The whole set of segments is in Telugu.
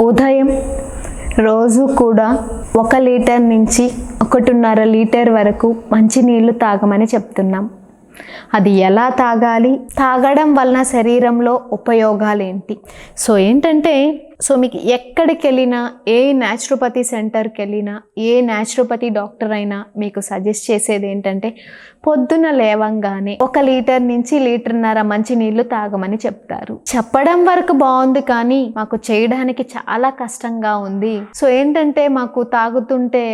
ఉదయం రోజు కూడా ఒక లీటర్ నుంచి ఒకటిన్నర లీటర్ వరకు మంచినీళ్ళు తాగమని చెప్తున్నాం. అది ఎలా తాగాలి? తాగడం వలన శరీరంలో ఉపయోగాలు ఏంటి సో ఏంటంటే సో మీకు ఎక్కడికి వెళ్ళినా ఏ న్యాచురోపతి సెంటర్కి వెళ్ళినా ఏ న్యాచురోపతి డాక్టర్ అయినా మీకు సజెస్ట్ చేసేది ఏంటంటే పొద్దున లేవంగానే ఒక లీటర్ నుంచి లీటర్న్నర మంచి నీళ్ళు తాగమని చెప్తారు. చెప్పడం వరకు బాగుంది కానీ మాకు చేయడానికి చాలా కష్టంగా ఉంది. సో ఏంటంటే మాకు తాగుతుంటే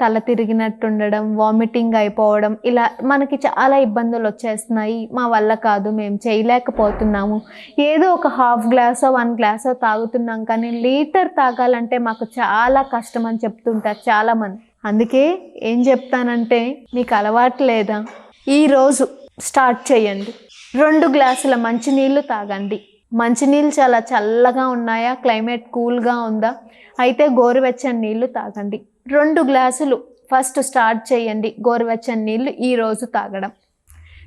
తల తిరిగినట్టుండడం వామిటింగ్ అయిపోవడం ఇలా మనకి చాలా ఇబ్బందులు వచ్చేస్తున్నాయి. మా వల్ల కాదు మేము చేయలేకపోతున్నాము. ఏదో ఒక హాఫ్ గ్లాసో వన్ గ్లాసో తాగుతున్నాం కానీ లీటర్ తాగాలంటే మాకు చాలా కష్టం అని చెప్తుంటారు చాలామంది. అందుకే ఏం చెప్తానంటే మీకు అలవాటు లేదా? ఈరోజు స్టార్ట్ చేయండి. రెండు గ్లాసుల మంచినీళ్ళు తాగండి. మంచినీళ్ళు చాలా చల్లగా ఉన్నాయా? క్లైమేట్ కూల్గా ఉందా? అయితే గోరువెచ్చని నీళ్ళు తాగండి. రెండు గ్లాసులు. ఫస్ట్ స్టార్ట్ చేయండి. గోరువెచ్చని నీళ్ళు ఈరోజు తాగడం.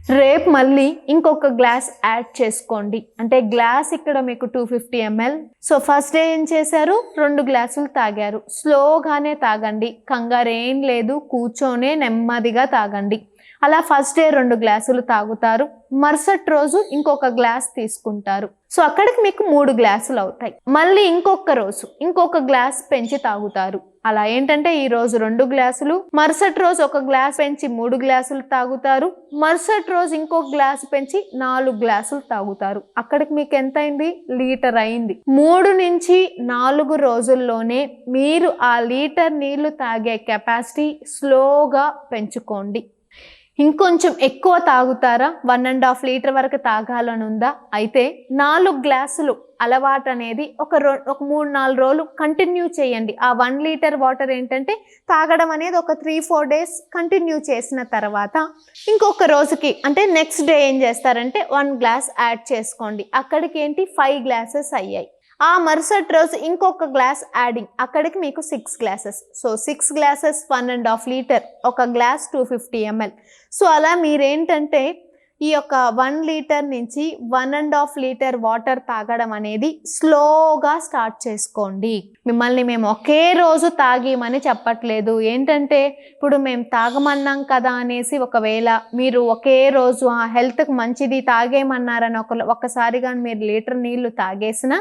రేపు మళ్ళీ ఇంకొక గ్లాస్ యాడ్ చేసుకోండి. అంటే గ్లాస్ ఇక్కడ మీకు two fifty ML. So first day ఏం చేశారు? రెండు గ్లాసులు తాగారు. స్లోగానే తాగండి. కంగారు ఏం లేదు. కూర్చొనే నెమ్మదిగా తాగండి. అలా ఫస్ట్ డే రెండు గ్లాసులు తాగుతారు. మరుసటి రోజు ఇంకొక గ్లాస్ తీసుకుంటారు. సో అక్కడికి మీకు మూడు గ్లాసులు అవుతాయి. మళ్ళీ ఇంకొక రోజు ఇంకొక గ్లాస్ పెంచి తాగుతారు. అలా ఏంటంటే ఈ రోజు రెండు గ్లాసులు మరుసటి రోజు ఒక గ్లాస్ పెంచి మూడు గ్లాసులు తాగుతారు. మరుసటి రోజు ఇంకొక గ్లాసు పెంచి నాలుగు గ్లాసులు తాగుతారు. అక్కడికి మీకు ఎంత అయింది లీటర్ అయింది. మూడు నుంచి నాలుగు రోజుల్లోనే మీరు ఆ లీటర్ నీళ్ళు తాగే కెపాసిటీ స్లోగా పెంచుకోండి. ఇంకొంచెం ఎక్కువ తాగుతారా? వన్ అండ్ హాఫ్ లీటర్ వరకు తాగాలని ఉందా? అయితే నాలుగు గ్లాసులు అలవాటు అనేది ఒక రో ఒక మూడు నాలుగు రోజులు కంటిన్యూ చేయండి. ఆ వన్ లీటర్ వాటర్ ఏంటంటే తాగడం అనేది ఒక త్రీ ఫోర్ డేస్ కంటిన్యూ చేసిన తర్వాత ఇంకొక రోజుకి అంటే నెక్స్ట్ డే ఏం చేస్తారంటే వన్ గ్లాస్ యాడ్ చేసుకోండి. అక్కడికి ఏంటి ఫైవ్ గ్లాసెస్ అయ్యాయి. ఆ మరుసటి రోజు ఇంకొక గ్లాస్ యాడింగ్. అక్కడికి మీకు six glasses so six glasses one and half litre ఒక glass two fifty ML so అలా మీరేంటంటే ఈ యొక్క వన్ లీటర్ నుంచి one and half litre water తాగడం అనేది స్లోగా స్టార్ట్ చేసుకోండి. మిమ్మల్ని మేము ఒకే రోజు తాగేమని చెప్పట్లేదు. ఏంటంటే ఇప్పుడు మేము తాగమన్నాం కదా అనేసి ఒకవేళ మీరు ఒకే రోజు ఆ హెల్త్కి మంచిది తాగేమన్నారని ఒక ఒక్కసారిగా మీరు లీటర్ నీళ్ళు తాగేసిన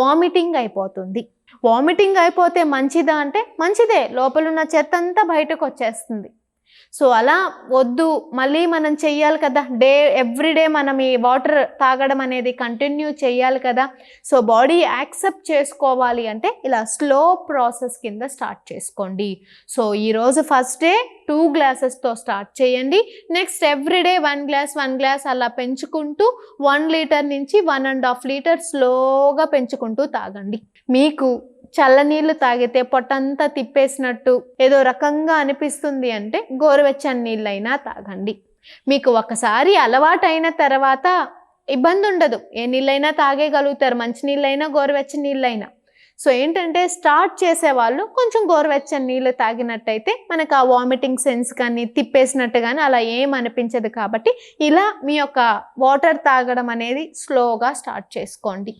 వామిటింగ్ అయిపోతుంది. వామిటింగ్ అయిపోతే మంచిదా అంటే మంచిదే. లోపల ఉన్న చెత్త అంతా బయటకు వచ్చేస్తుంది సో అలా వద్దు మళ్ళీ మనం చెయ్యాలి కదా. డే ఎవ్రీడే మనం ఈ వాటర్ తాగడం అనేది కంటిన్యూ చేయాలి కదా. సో బాడీ యాక్సెప్ట్ చేసుకోవాలి అంటే ఇలా స్లో ప్రాసెస్ కింద స్టార్ట్ చేసుకోండి. సో ఈరోజు ఫస్ట్ డే టూ గ్లాసెస్తో స్టార్ట్ చేయండి. Next everyday one glass one glass అలా పెంచుకుంటూ వన్ లీటర్ నుంచి వన్ అండ్ హాఫ్ లీటర్ స్లోగా పెంచుకుంటూ తాగండి. మీకు చల్లనీళ్ళు తాగితే పొట్టంతా తిప్పేసినట్టు ఏదో రకంగా అనిపిస్తుంది అంటే గోరువెచ్చని నీళ్ళైనా తాగండి. మీకు ఒకసారి అలవాటైన తర్వాత ఇబ్బంది ఉండదు ఏ నీళ్ళైనా తాగేయగలుగుతారు. మంచి నీళ్ళైనా గోరువెచ్చని నీళ్ళైనా. సో ఏంటంటే స్టార్ట్ చేసే వాళ్ళు కొంచెం గోరువెచ్చని నీళ్ళు తాగినట్టయితే మనకు ఆ వామిటింగ్ సెన్స్ కానీ తిప్పేసినట్టు కానీ అలా ఏం అనిపించదు కాబట్టి ఇలా మీ యొక్క వాటర్ తాగడం అనేది స్లోగా స్టార్ట్ చేసుకోండి.